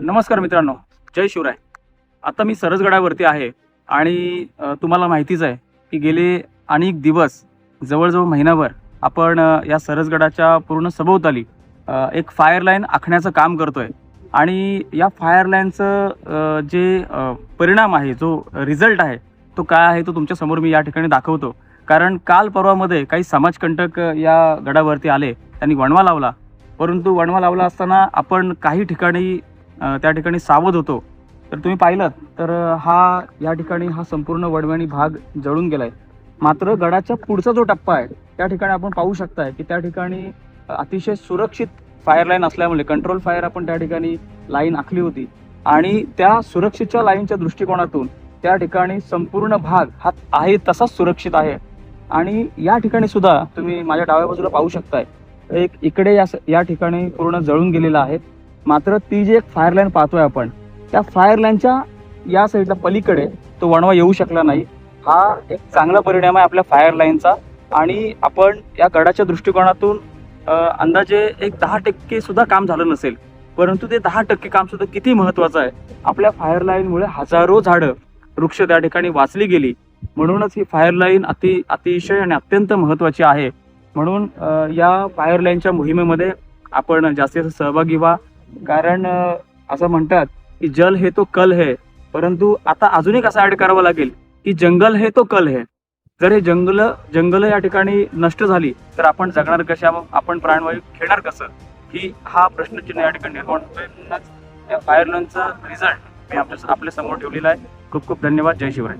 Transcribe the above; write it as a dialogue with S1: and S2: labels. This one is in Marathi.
S1: नमस्कार मित्रांनो जय शिवराय. आता मी सरसगडावरती आहे आणि तुम्हाला माहितीच आहे की गेले अनेक दिवस जवळजवळ महिनाभर आपण या सरसगडाच्या पूर्ण सभोवताली एक फायर लाईन आखण्याचं काम करतोय. आणि या फायर लाईनचं जे परिणाम आहे जो रिझल्ट आहे तो काय आहे तो तुमच्यासमोर मी या ठिकाणी दाखवतो. कारण काल परवामध्ये काही समाजकंटक या गडावरती आले त्यांनी वणवा लावला. परंतु वणवा लावला असताना आपण काही ठिकाणी त्या ठिकाणी सावध होतो. तर तुम्ही पाहिलं तर हा या ठिकाणी हा संपूर्ण वडवणी भाग जळून गेलाय. मात्र गडाच्या पुढचा जो टप्पा आहे त्या ठिकाणी आपण पाहू शकताय की त्या ठिकाणी अतिशय सुरक्षित फायर लाईन असल्यामुळे कंट्रोल फायर आपण त्या ठिकाणी लाईन आखली होती. आणि त्या सुरक्षेच्या लाईनच्या दृष्टिकोनातून त्या ठिकाणी संपूर्ण भाग हा आहे तसाच सुरक्षित आहे. आणि या ठिकाणी सुद्धा तुम्ही माझ्या डाव्या बाजूला पाहू शकताय. एक इकडे या या ठिकाणी पूर्ण जळून गेलेलं आहे. मात्र ती जी एक फायर लाईन पाहतोय आपण त्या फायर लाईनच्या या साईडला पलीकडे तो वणवा येऊ शकला नाही. हा एक चांगला परिणाम आहे आपल्या फायर लाईनचा आणि आपण या गडाच्या दृष्टिकोनातून अंदाजे एक दहा टक्के सुद्धा काम झालं नसेल. परंतु ते दहा टक्के काम सुद्धा किती महत्वाचं आहे? आपल्या फायर लाईनमुळे हजारो झाडं वृक्ष त्या ठिकाणी वाचली गेली. म्हणूनच ही फायर लाईन अति अतिशय आणि अत्यंत महत्वाची आहे. म्हणून या फायर लाईनच्या मोहिमेमध्ये आपण जास्तीत जास्त सहभागी व्हा. कारण असं म्हणतात की जल हे तो कल है परंतु आता अजून एक असं ऍड करावं लागेल? की जंगल हे तो कल है. जर हे जंगल जंगल या ठिकाणी नष्ट झाली तर आपण जगणार कशा? आपण प्राणवायू घेणार कसं? ही हा प्रश्नचिन्ह या ठिकाणी निर्माण होतोय. म्हणूनच या फायर रिझल्ट मी आपल्या आपल्यासमोर ठेवलेला आहे. खूप खूप धन्यवाद. जय शिवराय.